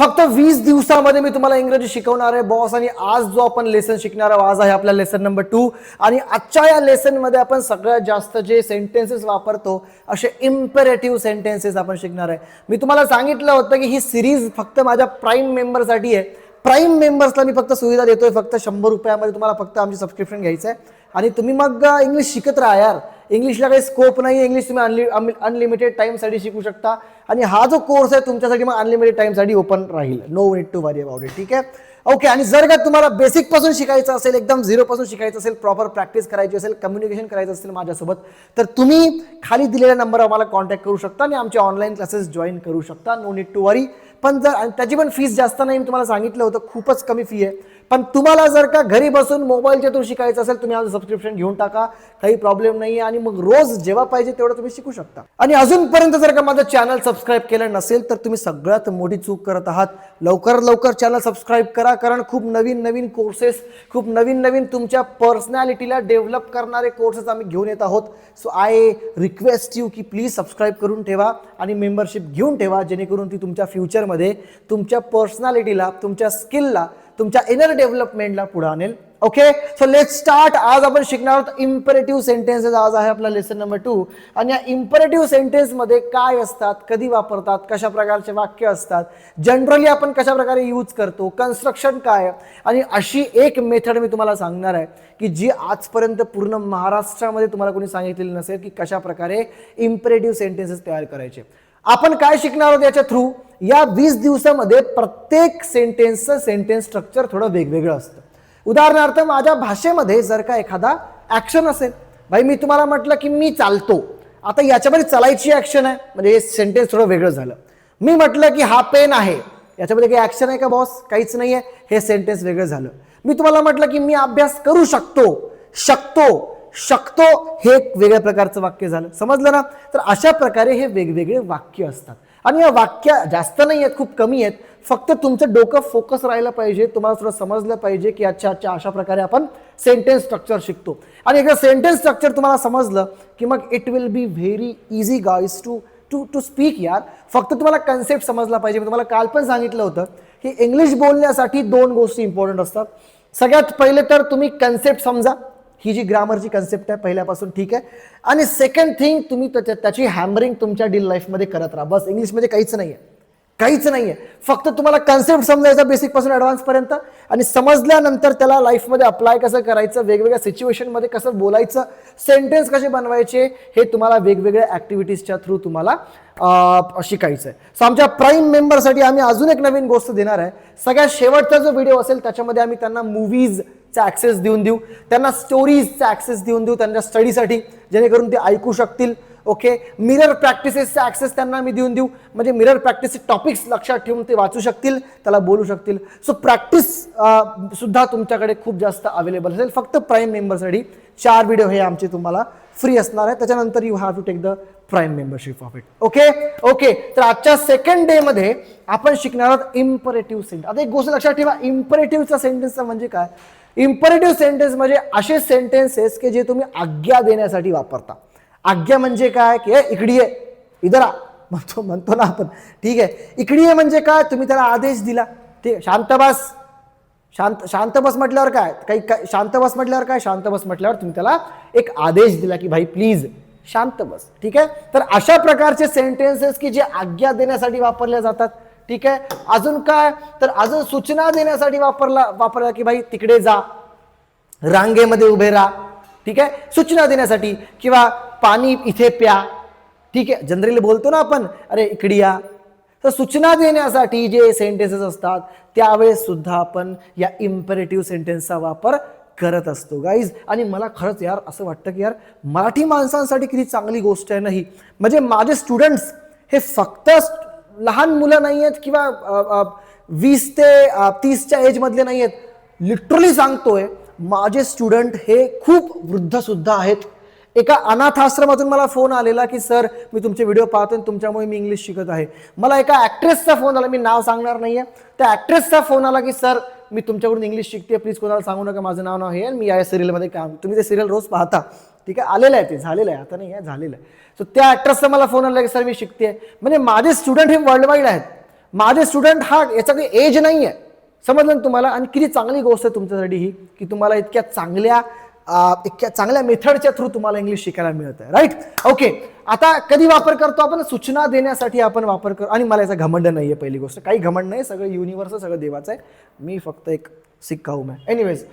फक्त वीस दिवसामध्ये मी तुम्हाला इंग्रजी शिकवणार आहे बॉस आणि आज जो आपण लेसन शिकणार आहोत आज आहे आपला लेसन नंबर टू आणि आजच्या या लेसनमध्ये आपण सगळ्यात जास्त जे सेंटेन्सेस वापरतो असे इम्पेरेटिव्ह सेंटेन्सेस आपण शिकणार आहे. मी तुम्हाला सांगितलं होतं की ही सिरीज फक्त माझ्या प्राईम मेंबरसाठी आहे. प्राईम मेंबर्सला मी फक्त सुविधा देतोय फक्त शंभर रुपयामध्ये तुम्हाला फक्त आमची सबस्क्रिप्शन घ्यायचं आहे आणि तुम्ही मग इंग्लिश शिकत राहा यार. इंग्लिशला काही स्कोप नाही इंग्लिश तुम्ही अनलि अनलिमिटेड टाईमसाठी शिकू शकता. आणि हा जो कोर्स आहे तुमच्यासाठी मग अनलिमिटेड टाईमसाठी ओपन राहील. No need to worry about it ठीक आहे? ओके आणि जर का तुम्हाला बेसिकपासून शिकायचं असेल एकदम झिरोपासून शिकायचं असेल प्रॉपर प्रॅक्टिस करायची असेल कम्युनिकेशन करायचं असेल माझ्यासोबत तर तुम्ही खाली दिलेल्या नंबरवर आम्हाला कॉन्टॅक्ट करू शकता आणि आमचे ऑनलाईन क्लासेस जॉईन करू शकता. नो नीड टू वरी पण जर त्याची पण फीस जास्त नाही मी तुम्हाला सांगितलं होतं खूपच कमी फी आहे. पण तुम्हाला जर का घरी बसून मोबाईलच्या थ्रू शिकायचं असेल तुम्ही आज सबस्क्रिप्शन घेऊन टाका. काही प्रॉब्लेम नाही आणि मग रोज जेव्हा पाहिजे तेवढं तुम्ही शिकू शकता. आणि अजूनपर्यंत जर का माझं चॅनल सबस्क्राईब केलं नसेल तर तुम्ही सगळ्यात मोठी चूक करत आहात. लवकर लवकर चॅनल सबस्क्राईब करा कारण खूप नवीन नवीन कोर्सेस खूप नवीन नवीन तुमच्या पर्सनॅलिटीला डेव्हलप करणारे कोर्सेस आम्ही घेऊन येत आहोत. सो आय रिक्वेस्ट यू की प्लीज सबस्क्राईब करून ठेवा आणि मेंबरशिप घेऊन ठेवा जेणेकरून ती तुमच्या फ्युचरमध्ये तुमच्या पर्सनॅलिटीला तुमच्या स्किलला तुमच्या इनर डेव्हलपमेंटला पुढे आणेल. ओके सो लेट स्टार्ट आज आपण शिकणार आहोत इम्परेटिव्ह सेंटेन्सेस आज आहे आपला लेसन नंबर टू आणि या इम्परेटिव्ह सेंटेन्समध्ये काय असतात कधी वापरतात कशा प्रकारचे वाक्य असतात जनरली आपण कशा प्रकारे यूज करतो कन्स्ट्रक्शन काय आणि अशी एक मेथड मी तुम्हाला सांगणार आहे की जी आजपर्यंत पूर्ण महाराष्ट्रामध्ये तुम्हाला कोणी सांगितलेली नसेल की कशा प्रकारे इम्परेटिव्ह सेंटेन्सेस तयार करायचे. आपण काय शिकणार आहोत याच्या थ्रू या वीस दिवसामध्ये प्रत्येक सेंटेन्सचं सेंटेन्स स्ट्रक्चर थोडं वेगवेगळं असतं. उदाहरणार्थ माझ्या भाषेमध्ये जर का एखादा ॲक्शन असेल भाई मी तुम्हाला म्हटलं की मी चालतो. आता याच्यामध्ये चालायची ॲक्शन आहे म्हणजे हे सेंटेन्स थोडं वेगळं झालं. मी म्हटलं की हा पेन आहे. याच्यामध्ये काही ॲक्शन आहे का बॉस काहीच नाही आहे हे सेंटेन्स वेगळं झालं. मी तुम्हाला म्हटलं की मी अभ्यास करू शकतो. शकतो. शकतो हे एक वेगळ्या प्रकारचं वाक्य झालं. समजलं ना? तर अशा प्रकारे हे वेगवेगळे वाक्य असतात. आणि या वाक्य जास्त नाही आहेत खूप कमी आहेत. फक्त तुमचं डोकं फोकस राहिलं पाहिजे. तुम्हाला थोडं समजलं पाहिजे की अच्छा अच्छा अशा प्रकारे आपण सेंटेन्स स्ट्रक्चर शिकतो. आणि एकदा सेंटेन्स स्ट्रक्चर तुम्हाला समजलं की मग it will be very easy guys to to to speak यार. फक्त तुम्हाला कन्सेप्ट समजला पाहिजे. मी तुम्हाला काल पण सांगितलं होतं की इंग्लिश बोलण्यासाठी दोन गोष्टी इम्पॉर्टंट असतात. सगळ्यात पहिले तर तुम्ही कन्सेप्ट समजा. ही जी ग्रामरची कन्सेप्ट आहे पहिल्यापासून ठीक आहे. आणि सेकंड थिंग तुम्ही त्याच्या- त्याची हॅमरिंग तुमच्या डील लाईफमध्ये करत राहा. बस इंग्लिशमध्ये काहीच नाही आहे काहीच नाही आहे फक्त तुम्हाला कन्सेप्ट समजायचा बेसिकपासून ॲडव्हान्सपर्यंत आणि समजल्यानंतर त्याला लाईफमध्ये अप्लाय कसं करायचं वेगवेगळ्या सिच्युएशनमध्ये कसं बोलायचं सेंटेन्स कसे बनवायचे हे तुम्हाला वेगवेगळ्या ॲक्टिव्हिटीजच्या थ्रू तुम्हाला शिकायचं आहे सो आमच्या प्राईम मेंबरसाठी आम्ही अजून एक नवीन गोष्ट देणार आहे. सगळ्यात शेवटचा जो व्हिडिओ असेल त्याच्यामध्ये आम्ही त्यांना चा ॲक्सेस देऊन देऊ. त्यांना स्टोरीजचा ॲक्सेस देऊन देऊ त्यांच्या स्टडीसाठी जेणेकरून ते ऐकू शकतील. ओके मिरर प्रॅक्टिसेसचा ॲक्सेस त्यांना मी देऊन देऊ. म्हणजे मिरर प्रॅक्टिस टॉपिक्स लक्षात ठेवून ते वाचू शकतील त्याला बोलू शकतील. सो प्रॅक्टिस सुद्धा तुमच्याकडे खूप जास्त अवेलेबल असेल. फक्त प्राईम मेंबरसाठी चार व्हिडिओ हे आमचे तुम्हाला फ्री असणार आहे त्याच्यानंतर you have to take the prime membership of it okay okay तर आजच्या सेकंड डेमध्ये आपण शिकणार आहोत इम्परेटिव्ह सेंटेन्स आता एक गोष्ट लक्षात ठेवा इम्परेटिव्हचा सेंटेन्स म्हणजे काय? इम्परेटिव्ह सेंटेन्स म्हणजे असे सेंटेन्सेस की जे तुम्ही आज्ञा देण्यासाठी वापरता. आज्ञा म्हणजे काय? की इकडे ये. म्हणतो म्हणतो ना आपण. ठीक आहे. इकडे ये म्हणजे काय? तुम्ही त्याला आदेश दिला. ठीक आहे. शांत बस. शांत शांत बस म्हटल्यावर काय? काही काय शांत बस म्हटल्यावर काय? शांत बस म्हटल्यावर तुम्ही त्याला एक आदेश दिला की भाई प्लीज शांत बस. ठीक आहे? तर अशा प्रकारचे सेंटेन्सेस की जे आज्ञा देण्यासाठी वापरल्या जातात. ठीक आहे? अजून काय? तर अजून सूचना देण्यासाठी वापरला वापरला की भाई तिकडे जा. रांगेमध्ये उभे राहा. ठीक आहे? सूचना देण्यासाठी किंवा पाणी इथे प्या. ठीक आहे? जनरली बोलतो ना आपण अरे इकडे या. तर सूचना देण्यासाठी जे सेंटेन्सेस असतात त्यावेळेस सुद्धा आपण या इम्परेटिव्ह सेंटेन्सचा वापर करत असतो. गाईज आणि मला खरंच यार असं वाटतं की यार मराठी माणसांसाठी किती चांगली गोष्ट आहे नाही म्हणजे माझे स्टुडंट्स हे फक्त लहान मुलं नाही आहेत किंवा वीस ते तीसच्या एजमधले नाही आहेत लिटरली सांगतोय माझे स्टुडंट हे खूप वृद्धसुद्धा आहेत. एका अनाथाश्रमातून मला फोन आलेला की सर मी तुमचे व्हिडिओ पाहतो आणि तुमच्यामुळे मी इंग्लिश शिकत आहे. मला एका ॲक्ट्रेसचा फोन आला. मी नाव सांगणार नाही आहे त्या ॲक्ट्रेसचा फोन आला की सर मी तुमच्याकडून इंग्लिश शिकते प्लीज कोणाला सांगू नका. माझं नाव नाव हे आणि मी या सिरियलमध्ये काम तुम्ही ते सिरियल रोज पाहता. ठीक आहे? आलेलं आहे ते. झालेलं आहे. आता नाही आहे. झालेलं आहे. सो त्या ॲक्ट्रेसचा मला फोन आला की सर मी शिकते म्हणजे माझे स्टुडंट हे वर्ल्ड वाईड आहेत. माझे स्टुडंट हा याचा काही एज नाही आहे समजलं ना तुम्हाला? आणि किती चांगली गोष्ट आहे तुमच्यासाठी ही की तुम्हाला इतक्या चांगल्या इतक्या चांगल्या मेथडच्या थ्रू तुम्हाला इंग्लिश शिकायला मिळत आहे राईट ओके आता कधी वापर करतो आपण? सूचना देण्यासाठी आपण वापर करतो आणि मला याचा घमंड नाही आहे पहिली गोष्ट. काही घमंड नाही सगळं युनिव्हर्स सगळं देवाचं आहे. मी फक्त एक सिक्का उम आहे. एनिवेज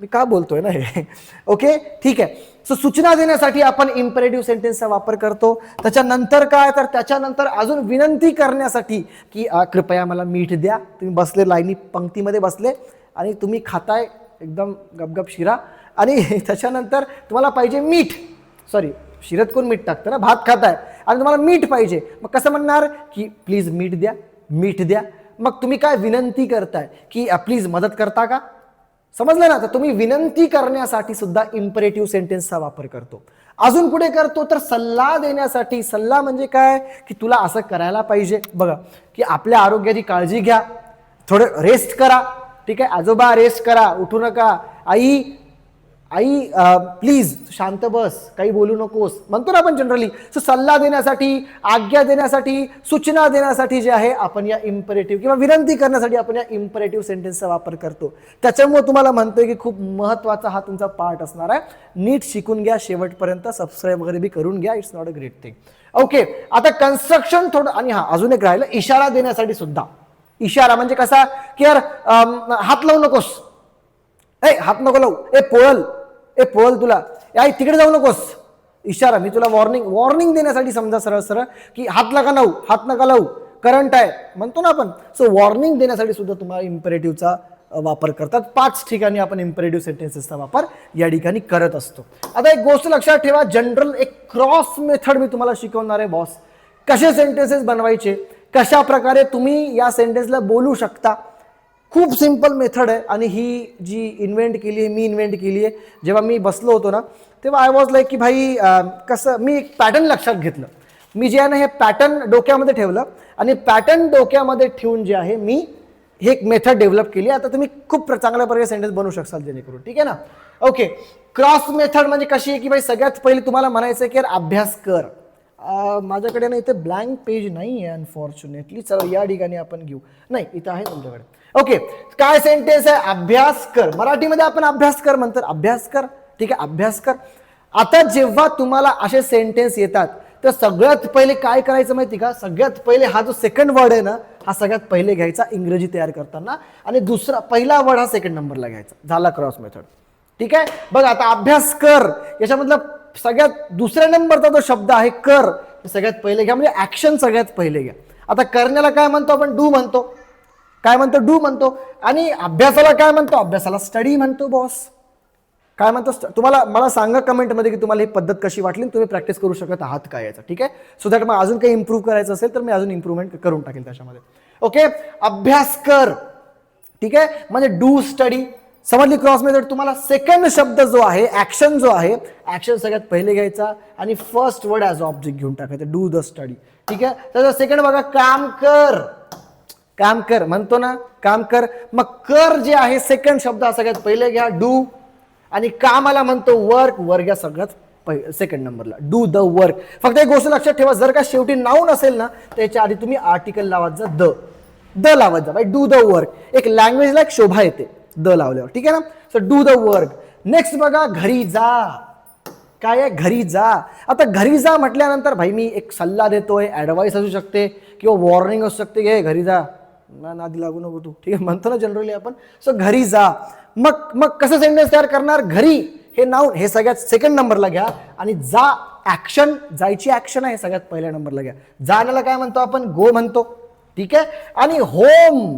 मी का बोलतोय ना हे? ओके ठीक आहे. सो सूचना देण्यासाठी आपण इम्परेटिव्ह सेंटेन्सचा वापर करतो. त्याच्यानंतर काय? तर त्याच्यानंतर अजून विनंती करण्यासाठी की कृपया मला मीठ द्या. तुम्ही बसले लाईनी पंक्तीमध्ये बसले आणि तुम्ही खाताय एकदम गपगप शिरा. आणि त्याच्यानंतर तुम्हाला पाहिजे मीठ. सॉरी शिरत कोण मीठ टाकतं ना? भात खाताय. आणि तुम्हाला मीठ पाहिजे. मग कसं म्हणणार? की प्लीज मीठ द्या मीठ द्या. मग तुम्ही काय विनंती करताय? की प्लीज मदत करता का? समजलं ना? तर तुम्ही विनंती करण्यासाठी सुद्धा इम्परेटिव्ह सेंटेन्सचा वापर करतो. अजून पुढे करतो तर सल्ला देण्यासाठी. सल्ला म्हणजे काय? की तुला असं करायला पाहिजे. बघा की आपल्या आरोग्याची काळजी घ्या. थोडं रेस्ट करा. ठीक आहे? आजोबा रेस्ट करा. उठू नका. आई आई प्लीज शांत बस काही बोलू नकोस. म्हणतो ना आपण जनरली सो सल्ला देण्यासाठी आज्ञा देण्यासाठी सूचना देण्यासाठी जे आहे आपण या इम्परेटिव्ह किंवा विनंती करण्यासाठी आपण या इम्परेटिव्ह सेंटेन्सचा वापर करतो. त्याच्यामुळे तुम्हाला म्हणतोय की खूप महत्त्वाचा हा तुमचा पार्ट असणार आहे. नीट शिकून घ्या शेवटपर्यंत सबस्क्राईब वगैरे बी करून घ्या it's not a great thing okay आता कन्स्ट्रक्शन थोडं आणि हा अजून एक राहिलं इशारा देण्यासाठी सुद्धा. इशारा म्हणजे कसा? की यार हात लावू नकोस. ए हात नको लावू. ए पोळल. ए पोळल तुला. या तिकडे जाऊ नकोस. इशारा मी तुला वॉर्निंग वॉर्निंग देण्यासाठी समजा सरळ सरळ की हात नका लावू हात नका लावू. करंट आहे. म्हणतो ना आपण. सो वॉर्निंग देण्यासाठी सुद्धा तुम्हाला इम्परेटिव्हचा वापर करतात. पाच ठिकाणी आपण इम्परेटिव्ह सेंटेन्सेसचा वापर या ठिकाणी करत असतो. आता एक गोष्ट लक्षात ठेवा. जनरल एक क्रॉस मेथड मी तुम्हाला शिकवणार आहे बॉस कसे सेंटेन्सेस बनवायचे? कशा प्रकारे तुम्ही या सेंटेन्सला बोलू शकता? खूप सिंपल मेथड आहे. आणि ही जी इन्व्हेंट केली आहे मी इन्व्हेंट केली आहे जेव्हा मी बसलो होतो ना तेव्हा आय वॉज लाईक की भाई कसं मी एक पॅटर्न लक्षात घेतलं. मी जे आहे ना हे पॅटर्न डोक्यामध्ये ठेवलं. आणि पॅटर्न डोक्यामध्ये ठेवून जे आहे मी हे एक मेथड डेव्हलप केली. आता तुम्ही खूप चांगल्या प्रकारे सेंटेन्स बनवू शकाल जेणेकरून. ठीक आहे ना? ओके क्रॉस मेथड म्हणजे कशी आहे की भाई सगळ्यात पहिले तुम्हाला म्हणायचं आहे की यार अभ्यास कर. माझ्याकडे ना इथे ब्लँक पेज नाही आहे अनफॉर्च्युनेटली चला या ठिकाणी आपण घेऊ. नाही इथं आहे तुमच्याकडे. ओके काय सेंटेन्स आहे? अभ्यास कर. मराठीमध्ये आपण अभ्यास कर म्हणतात. अभ्यास कर. ठीक आहे? अभ्यास कर. आता जेव्हा तुम्हाला असे सेंटेन्स येतात तर सगळ्यात पहिले काय करायचं माहिती का? सगळ्यात पहिले हा जो सेकंड वर्ड आहे ना हा सगळ्यात पहिले घ्यायचा इंग्रजी तयार करताना आणि दुसरा पहिला वर्ड हा सेकंड नंबरला घ्यायचा. झाला क्रॉस मेथड ठीक आहे? बघ आता अभ्यास कर. याच्यामधला सगळ्यात दुसऱ्या नंबरचा जो शब्द आहे कर सगळ्यात पहिले घ्या. म्हणजे ऍक्शन सगळ्यात पहिले घ्या. आता करण्याला काय म्हणतो आपण? डू म्हणतो. काय म्हणतो? डू म्हणतो. आणि अभ्यासाला काय म्हणतो? अभ्यासाला स्टडी म्हणतो बॉस काय म्हणतो? तुम्हाला मला सांगा कमेंटमध्ये की तुम्हाला ही पद्धत कशी वाटली तुम्ही प्रॅक्टिस करू शकत आहात काय याचं ठीक आहे? सो दॅट मग अजून काही इम्प्रूव्ह करायचं असेल तर मी अजून इम्प्रूव्हमेंट करून टाकेल त्याच्यामध्ये. ओके अभ्यास कर. ठीक आहे? म्हणजे डू स्टडी समजली क्रॉस मेथड तुम्हाला सेकंड शब्द जो आहे ऍक्शन जो आहे ऍक्शन सगळ्यात पहिले घ्यायचा आणि फर्स्ट वर्ड ॲज ऑब्जेक्ट घेऊन टाकायचं. डू द स्टडी ठीक आहे? तर सेकंड बघा काम कर. काम कर म्हणतो ना काम कर. मग कर जे आहे सेकंड शब्द हा सगळ्यात पहिले घ्या डू आणि कामाला म्हणतो वर्क वर्क या सगळ्यात सेकंड नंबरला डू द वर्क फक्त एक गोष्ट लक्षात ठेवा जर का शेवटी नाऊन असेल ना त्याच्या आधी तुम्ही आर्टिकल लावत जा द द लावत जा. बाय डू द वर्क एक लँग्वेजला एक शोभा येते द लावल्यावर. ठीक आहे ना? So do the work next बघा घरी जा. काय आहे? घरी जा. आता घरी जा म्हटल्यानंतर भाई मी एक सल्ला देतोय ॲडवाईस असू शकते किंवा वॉर्निंग असू शकते घे घरी जा. ना नादी लागू नको तू. ठीक आहे म्हणतो ना जनरली आपण सो घरी जा. मग मग कसं सेंटेन्स तयार करणार? घरी. हे नाव हे सगळ्यात सेकंड नंबरला घ्या आणि जा ॲक्शन जायची ॲक्शन आहे सगळ्यात पहिल्या नंबरला घ्या. जाण्याला काय म्हणतो आपण? गो म्हणतो. ठीक आहे? आणि होम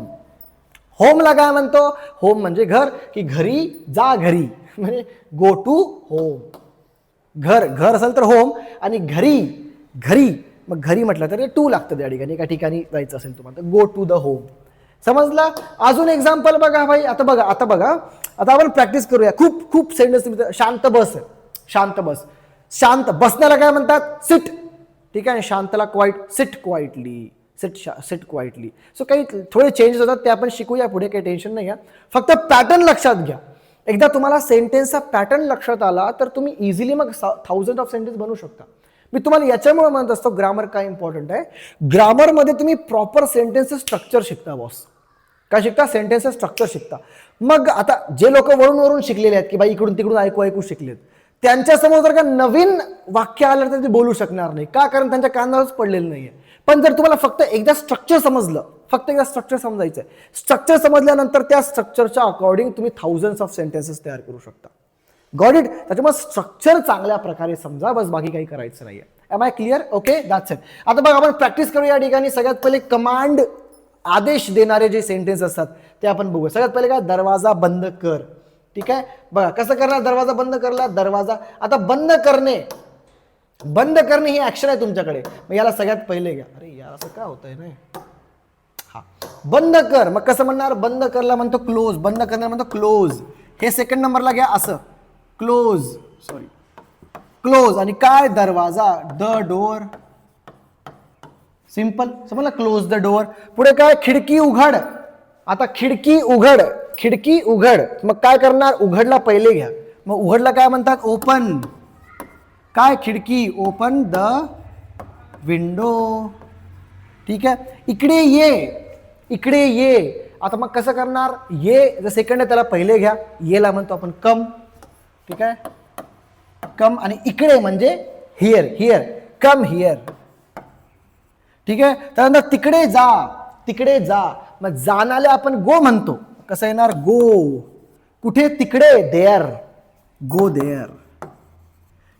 होमला काय म्हणतो? होम म्हणजे घर की घरी जा घरी. म्हणजे गो टू होम घर घर असेल तर होम आणि घरी घरी. मग घरी म्हटलं तर टू लागतं त्या ठिकाणी एका ठिकाणी जायचं असेल तुम्हाला. तर गो टू द होम समजला? अजून एक्झाम्पल बघा भाई. आता बघा आता बघा. आता आपण प्रॅक्टिस करूया. खूप खूप सेंटेन्स तुम्ही शांत बस. आहे शांत बस. शांत बसण्याला काय म्हणतात? सिट ठीक आहे? शांतला quiet sit quietly sit sit quietly so काही थोडे चेंजेस होतात ते आपण शिकूया. पुढे काही टेन्शन नाही घ्या फक्त पॅटर्न लक्षात घ्या. एकदा तुम्हाला सेंटेन्सचा पॅटर्न लक्षात आला तर तुम्ही इझिली मग थाउजंड ऑफ सेंटेन्स बनवू शकता. मी तुम्हाला याच्यामुळे म्हणत असतो ग्रामर काय इम्पॉर्टंट आहे? ग्रामरमध्ये तुम्ही प्रॉपर सेंटेन्सेस स्ट्रक्चर शिकता बॉस काय शिकता? सेंटेन्सेस स्ट्रक्चर शिकता. मग आता जे लोक वरून वरून शिकलेले आहेत की बाई इकडून तिकडून ऐकू ऐकू शिकलेत त्यांच्यासमोर जर का नवीन वाक्य आलं तर ते बोलू शकणार नाही. का? कारण त्यांच्या कानावरच पडलेलं नाही आहे पण जर तुम्हाला फक्त एकदा स्ट्रक्चर समजलं फक्त एकदा स्ट्रक्चर समजायचं आहे स्ट्रक्चर समजल्यानंतर त्या स्ट्रक्चरच्या अकॉर्डिंग तुम्ही थाउजंड्स ऑफ सेंटेन्सेस तयार करू शकता. गॉड इट त्याच्यामुळे स्ट्रक्चर चांगल्या प्रकारे समजा बस बाकी काही करायचं नाहीये. Am I clear okay that's it आता बघ आपण प्रॅक्टिस करू या ठिकाणी. सगळ्यात पहिले कमांड आदेश देणारे जे सेंटेन्स असतात ते आपण बघू सगळ्यात पहिले काय? दरवाजा बंद कर. ठीक आहे? बघा कसं करणार? दरवाजा बंद करला? दरवाजा आता बंद करणे. बंद करणे ही ऍक्शन आहे तुमच्याकडे. मग याला सगळ्यात पहिले घ्या. अरे यार असं का होतंय नाही हा. बंद कर. मग कसं म्हणणार? बंद करला म्हणतो क्लोज बंद करणार म्हणतो क्लोज हे सेकंड नंबरला घ्या असं. क्लोज सॉरी क्लोज आणि काय दरवाजा? The door. सिंपल समजलं? क्लोज द डोअर पुढे काय? खिडकी उघड. आता खिडकी उघड. खिडकी उघड. मग काय करणार? उघडला पहिले घ्या. मग उघडला काय म्हणतात? ओपन काय? खिडकी ओपन द विंडो ठीक आहे? इकडे ये. इकडे ये. आता मग कसं करणार? ये. जर सेकंड आहे त्याला पहिले घ्या. येला म्हणतो आपण कम. ठीक आहे? कम आणि इकडे म्हणजे हिअर हिअर कम हिअर ठीक आहे? त्यानंतर तिकडे जा तिकडे जा. मग जाणाले आपण गो म्हणतो. कसं येणार? गो कुठे? तिकडे देअर गो देअर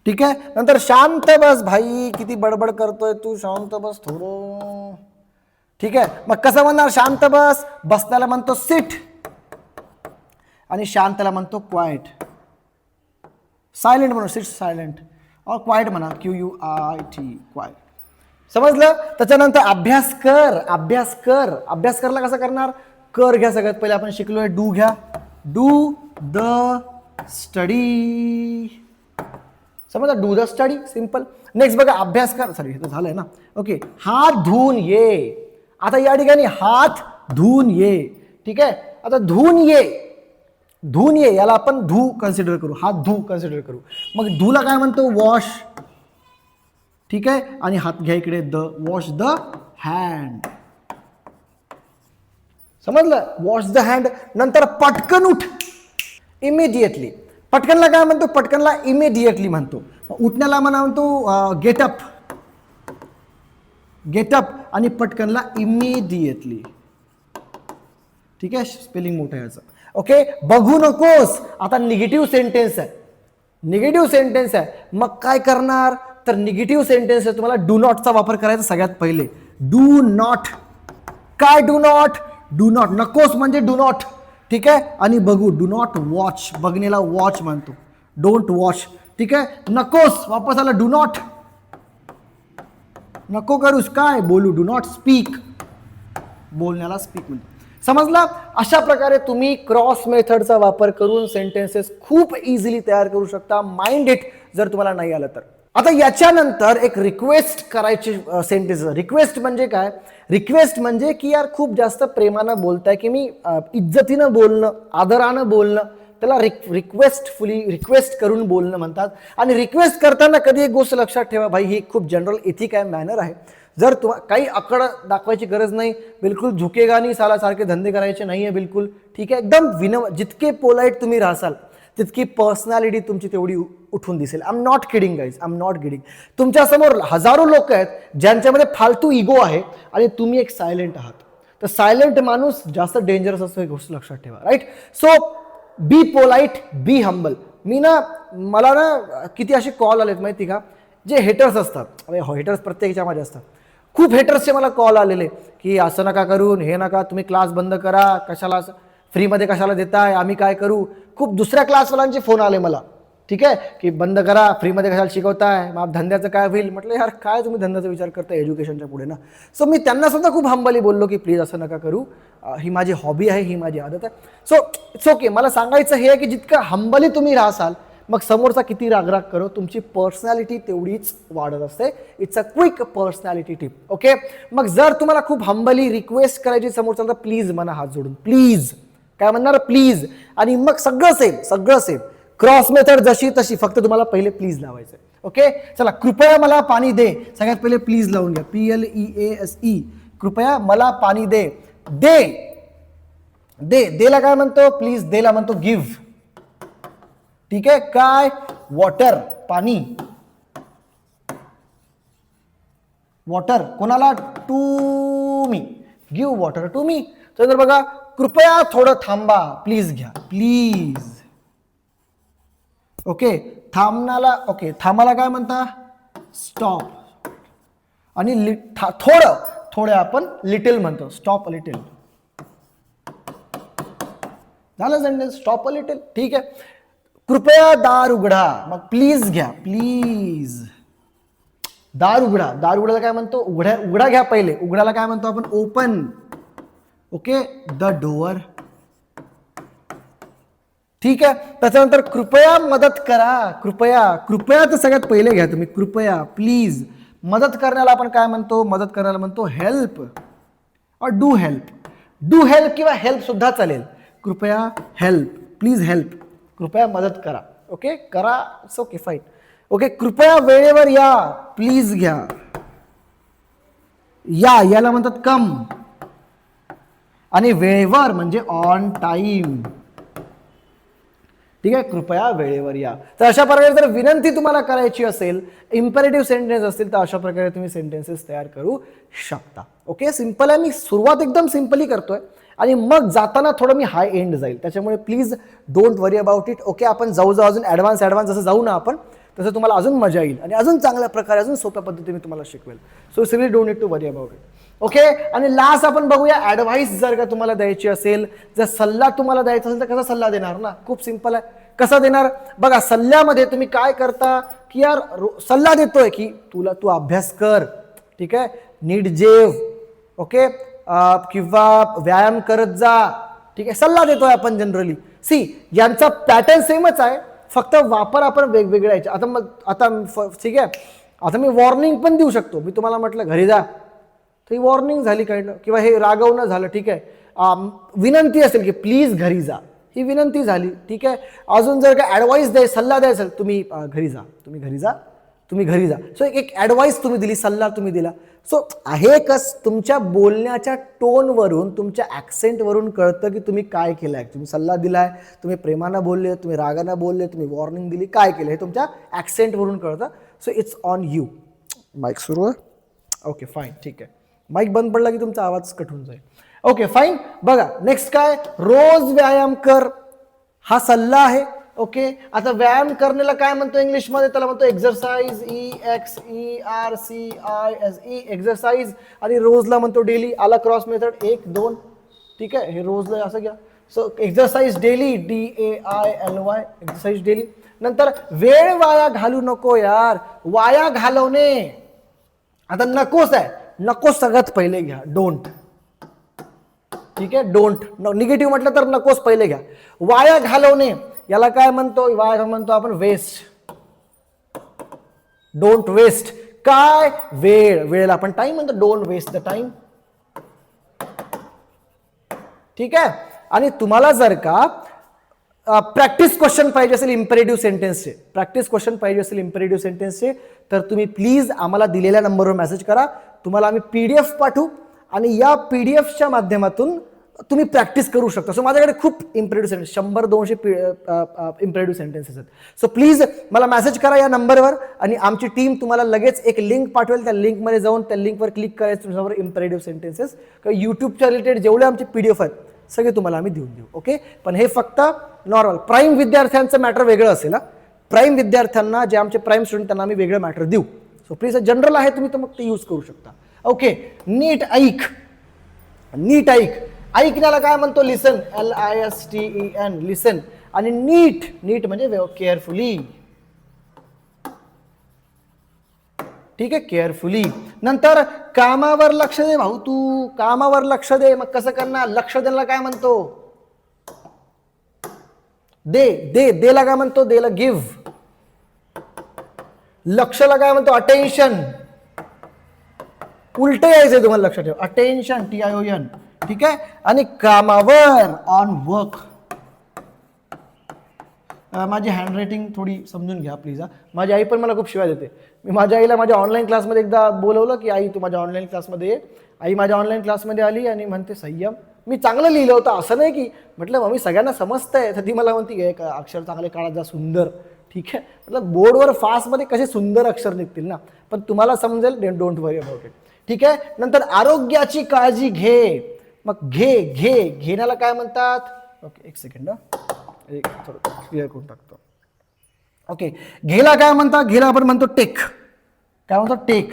ठीक आहे? नंतर शांत बस भाई. किती बडबड करतोय तू. शांत बस थोडं. ठीक आहे? मग कसं म्हणणार? शांत बस. बसण्याला म्हणतो सिट आणि शांतला म्हणतो क्वाइट सायलेंट म्हणा सिट सायलेंट और क्वाईट म्हणा Q U I T quiet समजलं? त्याच्यानंतर अभ्यास कर अभ्यास कर. अभ्यास करला कसा करणार? कर घ्या सगळ्यात पहिले आपण शिकलो आहे डू घ्या. डू द स्टडी समजा do the study simple next बघा अभ्यास कर. सॉरी हे झालंय ना. ओके हात धुवून ये. आता या ठिकाणी हात धुवून ये. ठीक आहे? आता धुवून ये. धुवून ये याला आपण धू कन्सिडर करू. हात धू कन्सिडर करू. मग धूला काय म्हणतो? वॉश ठीक आहे? आणि हात घ्या इकडे. द वॉश द हँड समजलं? वॉश द हँड नंतर पटकन उठ. इमिडिएटली पटकनला काय म्हणतो? पटकनला इमिडिएटली म्हणतो. उठण्याला म्हणा म्हणतो गेटअप गेटअप आणि पटकनला इमिडिएटली ठीक आहे? स्पेलिंग मोठं आहे याचं. ओके बघू नकोस. आता निगेटिव्ह सेंटेन्स आहे. निगेटिव्ह सेंटेन्स आहे. मग काय करणार? तर निगेटिव्ह सेंटेन्स आहे. तुम्हाला डू नॉटचा वापर करायचा सगळ्यात पहिले. डू नॉट काय डू नॉट डू नॉट नकोस म्हणजे डू नॉट ठीक आहे? आणि बघू. डू नॉट वॉच बघण्याला वॉच म्हणतो. डोंट वॉच ठीक आहे? नकोस. वापस आला डू नॉट नको करूस. काय? बोलू. डू नॉट स्पीक बोलण्याला स्पीक म्हणतो. समजला? अशा प्रकारे तुम्ही क्रॉस मेथडचा वापर करून सेंटेन्सेस खूप इझिली तयार करू शकता. माइंड इट जर तुम्हाला नाही आलं तर. आता याच्यानंतर एक रिक्वेस्ट करायची सेंटेन्स रिक्वेस्ट म्हणजे काय? रिक्वेस्ट म्हणजे की यार खूप जास्त प्रेमानं बोलताय की मी इज्जतीनं बोलणं आदरानं बोलणं त्याला रिक रिक्वेस्टफुली रिक्वेस्ट करून बोलणं म्हणतात. आणि रिक्वेस्ट करताना कधी एक गोष्ट लक्षात ठेवा भाई ही खूप जनरल इथिक आहे मॅनर आहे. जर तुम्हा काही आकड दाखवायची गरज नाही बिलकुल झुकेगा नाही साला सारखे धंदे करायचे नाही आहे बिलकुल ठीक आहे? एकदम विनम जितके पोलाईट तुम्ही राहसाल तितकी पर्सनॅलिटी तुमची तेवढी उठून दिसेल. I am not kidding guys I am not kidding तुमच्यासमोर हजारो लोक आहेत ज्यांच्यामध्ये फालतू इगो आहे आणि तुम्ही एक सायलेंट आहात. तर सायलेंट माणूस जास्त डेंजरस असतो एक गोष्ट लक्षात ठेवा right so be polite be humble मी ना मला ना किती असे कॉल आलेत माहिती का? जे हेटर्स असतात. हेटर्स हो, प्रत्येकाच्या माझ्या असतात. खूप हेटर्सचे मला कॉल आलेले की असं नका करून हे नका तुम्ही क्लास बंद करा कशाला असं फ्रीमध्ये कशाला देताय आम्ही काय करू? खूप दुसऱ्या क्लासवाल्यांचे फोन आले मला. ठीक आहे? की बंद करा फ्रीमध्ये कशाला शिकवताय मग धंद्याचं काय होईल? म्हटलं यार काय तुम्ही धंद्याचा विचार करताय एज्युकेशनच्या पुढे ना? सो मी त्यांना सुद्धा खूप हंबली बोललो की प्लीज असं नका करू. ही माझी हॉबी आहे ही माझी आदत आहे. सो इट्स ओके मला सांगायचं हे आहे की जितकं हंबली तुम्ही राहसाल मग समोरचा किती रागराग करो तुमची पर्सनॅलिटी तेवढीच वाढत असते. It's a quick personality tip okay मग जर तुम्हाला खूप हंबली रिक्वेस्ट करायची समोरचा तर प्लीज म्हणा हात जोडून. प्लीज काय म्हणणार? प्लीज आणि मग सगळं सेम सगळं सेम क्रॉस मेथड जशी तशी फक्त तुम्हाला पहिले प्लीज लावायचं ओके चला कृपया मला पाणी दे. सगळ्यात पहिले प्लीज लावून घ्या. P L E A S E कृपया मला पाणी दे. दे. दे. देला काय म्हणतो? प्लीज देला म्हणतो गिव्ह ठीक आहे? काय? वॉटर पाणी. वॉटर कोणाला? To me give water to me तर बघा कृपया थोडं थांबा. प्लीज घ्या. प्लीज ओके थांबण्याला ओके थांबाला काय म्हणता? स्टॉप आणि लि थोडं थोडं आपण लिटिल म्हणतो. स्टॉप लिटिल झालं सेंटेन्स स्टॉप लिटिल ठीक आहे. कृपया दार उघडा. मग प्लीज घ्या. प्लीज दार उघडा. दार उघडायला काय म्हणतो? उघड्या उघडा घ्या पहिले. उघडायला काय म्हणतो आपण? ओपन ओके द डोअर ठीक आहे? त्याच्यानंतर कृपया मदत करा. कृपया कृपया तर सगळ्यात पहिले घ्या तुम्ही. कृपया प्लीज मदत करण्याला आपण काय म्हणतो? मदत करण्याला म्हणतो हेल्प और डू हेल्प डू हेल्प किंवा हेल्प सुद्धा चालेल. कृपया हेल्प प्लीज हेल्प कृपया मदत करा. ओके करा इट्स ओके फाईन ओके कृपया वेळेवर या. प्लीज घ्या. या याला म्हणतात कम आणि वेळेवर म्हणजे ऑन टाईम ठीक आहे? कृपया वेळेवर या. तर अशा प्रकारे जर विनंती तुम्हाला करायची असेल इम्पेरेटिव्ह सेंटेन्स असतील तर अशा प्रकारे तुम्ही सेंटेन्सेस तयार करू शकता. ओके सिंपल आहे. मी सुरुवात एकदम सिम्पली करतोय. आणि मग जाताना थोडं मी हाय एंड जाईल. त्याच्यामुळे please don't worry about it okay आपण जाऊ जाऊ अजून ॲडव्हान्स ॲडव्हान्स जसं जाऊ ना आपण तसं तुम्हाला अजून मजा येईल. आणि अजून चांगल्या प्रकारे अजून सोप्या पद्धतीने तुम्हाला शिकवेल. So silly don't need to worry about it okay आणि लास्ट आपण बघूया ॲडव्हाइस जर का तुम्हाला द्यायची असेल जर सल्ला तुम्हाला द्यायचा असेल तर कसा सल्ला देणार ना? खूप सिंपल आहे. कसा देणार? बघा सल्ल्यामध्ये तुम्ही काय करता की यार रो- सल्ला देतोय की तुला तू अभ्यास कर. ठीक आहे? नीट जेव. ओके किंवा व्यायाम करत जा. ठीक आहे सल्ला देतोय आपण जनरली सी यांचा पॅटर्न सेमच आहे. फक्त वापर आपण वेगवेगळे यायचे आता मग आता फ- ठीक आहे. आता मी वॉर्निंग पण देऊ शकतो. मी तुम्हाला म्हटलं घरी जा. तर ही वॉर्निंग झाली काही किंवा हे रागवणं झालं ठीक आहे. विनंती असेल की प्लीज घरी जा. ही विनंती झाली ठीक आहे. अजून जर काय ॲडवाईस द्याय सल्ला द्यायचा असेल तुम्ही घरी जा. तुम्ही घरी जा. तुम्ही घरी जा. सो एक एक ॲडवाईस तुम्ही दिली सल्ला तुम्ही दिला. सो आहे कस तुमच्या बोलण्याच्या टोनवरून तुमच्या ॲक्सेंटवरून कळतं की तुम्ही काय केलं आहे तुम्ही सल्ला दिलाय तुम्ही प्रेमानं बोलले तुम्ही रागानं बोलले तुम्ही वॉर्निंग दिली काय केलं हे तुमच्या ॲक्सेंटवरून कळतं. So it's on you mic सुरू आहे? ओके फाईन ठीक आहे. माईक बंद पडला की तुमचा आवाज कट होऊन जाईल. ओके फाईन बघा नेक्स्ट काय? रोज व्यायाम कर. हा सल्ला आहे. ओके? आता व्यायाम करण्याला काय म्हणतो इंग्लिशमध्ये? त्याला म्हणतो exercise E X E R C I S E exercise आणि रोजला म्हणतो डेली आला क्रॉस मेथड एक दोन. ठीक आहे? हे रोजला असं घ्या. So exercise daily D A I L Y exercise daily नंतर वेळ वाया घालू नको यार. वाया घालवणे. आता नकोच आहे. नको सगळ्यात पहिले घ्या. डोंट ठीक आहे? डोंट निगेटिव्ह म्हटलं तर नकोच पहिले घ्या. वाया घालवणे. याला काय म्हणतो? वाया म्हणतो आपण वेस्ट डोंट वेस्ट काय? वेळ. वेळेला आपण टाइम म्हणतो. डोंट वेस्ट द टाइम ठीक आहे? आणि तुम्हाला जर का प्रॅक्टिस क्वेश्चन पाहिजे असेल इम्पेरेटिव्ह सेंटेन्सचे प्रॅक्टिस क्वेश्चन पाहिजे असेल इम्पेरेटिव्ह सेंटेन्सचे तर तुम्ही प्लीज आम्हाला दिलेल्या नंबरवर मेसेज करा. तुम्हाला आम्ही पी डी एफ पाठवू. आणि या पी डी एफच्या माध्यमातून तुम्ही प्रॅक्टिस करू शकता. सो माझ्याकडे खूप इम्पेरेटिव्ह सेंटेन्स शंभर दोनशे इम्पेरेटिव्ह सेंटेन्सेस आहेत. सो प्लीज मला मेसेज करा या नंबरवर आणि आमची टीम तुम्हाला लगेच एक लिंक पाठवेल. त्या लिंकमध्ये जाऊन त्या लिंकवर क्लिक करायचं तुमच्यावर इम्पेरेटिव्ह सेंटेन्सेस किंवा यूट्यूबच्या रिलेटेड जेवढे आमचे पी डी एफ आहेत सगळे तुम्हाला आम्ही देऊन देऊ ओके पण हे फक्त नॉर्मल प्राईम विद्यार्थ्यांचं मॅटर वेगळं असेल प्राईम विद्यार्थ्यांना जे आमचे प्राईम स्टुडंट त्यांना आम्ही वेगळं मॅटर देऊ. सो प्लीज जनरल आहे तुम्ही तर मग ते यूज करू शकता. ओके नीट ऐक. नीट ऐक. ऐकण्याला काय म्हणतो? Listen L I S T E N listen आणि नीट नीट म्हणजे केअरफुली ठीक आहे? केअरफुली नंतर कामावर लक्ष दे भाऊ तू. कामावर लक्ष दे. मग कसं करणार? लक्ष द्यायला काय म्हणतो? दे दे. देला काय म्हणतो? देला गिव्ह लक्षला काय म्हणतो? अटेन्शन उलटे यायचंय तुम्हाला लक्षात ठेव. Attention T I O N ठीक आहे? आणि कामावर ऑन वर्क माझी माझी हँडरायटिंग थोडी समजून घ्या प्लीज हा. माझी आई पण मला खूप शिवाय देते. मी माझ्या आईला माझ्या ऑनलाईन क्लासमध्ये एकदा बोलवलं की आई तू माझ्या ऑनलाईन क्लासमध्ये ये. आई माझ्या ऑनलाईन क्लासमध्ये आली आणि म्हणते संयम. मी चांगलं लिहिलं होतं असं नाही की म्हटलं मम्मी सगळ्यांना समजतंय. तर ती मला म्हणते "हे अक्षर चांगले काढा जा सुंदर. ठीक आहे? मतलब बोर्डवर फास्टमध्ये कसे सुंदर अक्षर निघतील ना? पण तुम्हाला समजेल डोंट वरी अबाउट इट ठीक आहे? नंतर आरोग्याची काळजी घे. मग घे घे. घेण्याला काय म्हणतात? ओके एक सेकंड एक थोडं क्लिअर करून टाकतो. ओके घेला काय म्हणतात? घेला आपण म्हणतो टेक काय म्हणतो? टेक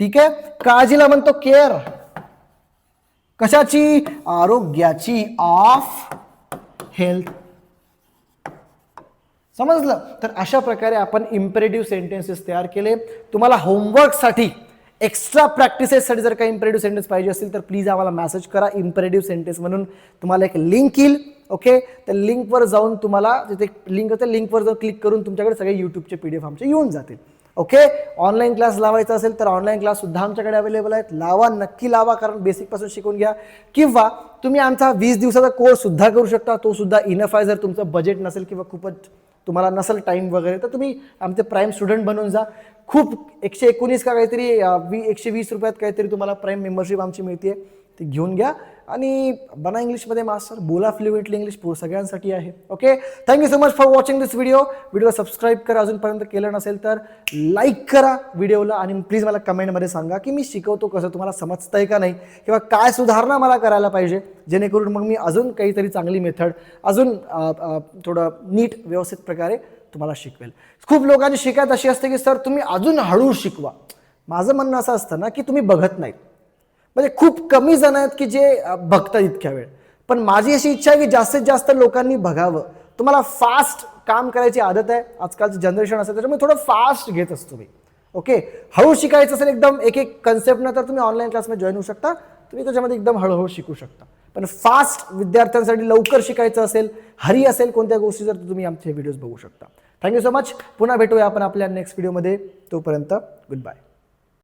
ठीक आहे? काळजीला म्हणतो केअर कशाची? आरोग्याची. ऑफ हेल्थ समजलं? तर अशा प्रकारे आपण इम्पेरेटिव्ह सेंटेन्सेस तयार केले. तुम्हाला होमवर्कसाठी एक्स्ट्रा प्रॅक्टिसेससाठी जर काही इम्परेटिव्ह सेंटेन्स पाहिजे असेल तर प्लीज आम्हाला मेसेज करा. इम्परेटिव्ह सेंटेन्स म्हणून तुम्हाला एक लिंक येईल ओके त्या लिंकवर जाऊन तुम्हाला तिथे लिंक त्या लिंकवर जर क्लिक करून तुमच्याकडे सगळे यूट्यूबचे पी डी एफ आमचे येऊन जातील ओके ऑनलाईन क्लास लावायचा असेल तर ऑनलाईन क्लास सुद्धा आमच्याकडे अवेलेबल आहेत. लावा नक्की लावा कारण बेसिकपासून शिकून घ्या. किंवा तुम्ही आमचा वीस दिवसाचा कोर्स सुद्धा करू शकता. तो सुद्धा इनफ आहे जर तुमचं बजेट नसेल किंवा खूपच तुम्हाला नसेल टाईम वगैरे तर तुम्ही आमचे प्राईम स्टुडंट बनून जा. खूप एकशे एकोणीस का काहीतरी वी एकशे वीस रुपयात काहीतरी तुम्हाला प्राईम मेंबरशिप आमची मिळते ती घेऊन घ्या. आणि बना इंग्लिशमध्ये मास्टर बोला फ्लुएंटली इंग्लिश पो सगळ्यांसाठी आहे. Okay thank you so much for watching this video video subscribe करा अजूनपर्यंत केलं नसेल तर लाईक करा व्हिडिओला आणि प्लीज मला कमेंटमध्ये सांगा की मी शिकवतो कसं तुम्हाला समजतं आहे का नाही? किंवा काय सुधारणा मला करायला पाहिजे? जेणेकरून मग मी अजून काहीतरी चांगली मेथड अजून थोडं नीट व्यवस्थित प्रकारे तुम्हाला शिकवेल. खूप लोकांची शिकायत अशी असते की सर तुम्ही अजून हळू शिकवा. माझं म्हणणं असं असतं ना की तुम्ही बघत नाहीत. म्हणजे खूप कमी जण आहेत की जे बघतात इतक्या वेळ. पण माझी अशी इच्छा आहे की जास्तीत जास्त लोकांनी बघावं. तुम्हाला फास्ट काम करायची आदत आहे. आजकालचं जनरेशन असेल त्याच्यामुळे थोडं फास्ट घेत असतो मी. ओके? हळू शिकायचं असेल एकदम एक एक कन्सेप्ट तर तुम्ही ऑनलाईन क्लासमध्ये जॉईन होऊ शकता. तुम्ही त्याच्यामध्ये एकदम हळूहळू शिकू शकता. पण फास्ट विद्यार्थ्यांसाठी लवकर शिकायचं असेल हरी असेल कोणत्या गोष्टी जर तुम्ही आमचे व्हिडिओज बघू शकता. थँक्यू सो मच पुन्हा भेटूया आपण आपल्या नेक्स्ट व्हिडिओमध्ये तोपर्यंत गुड बाय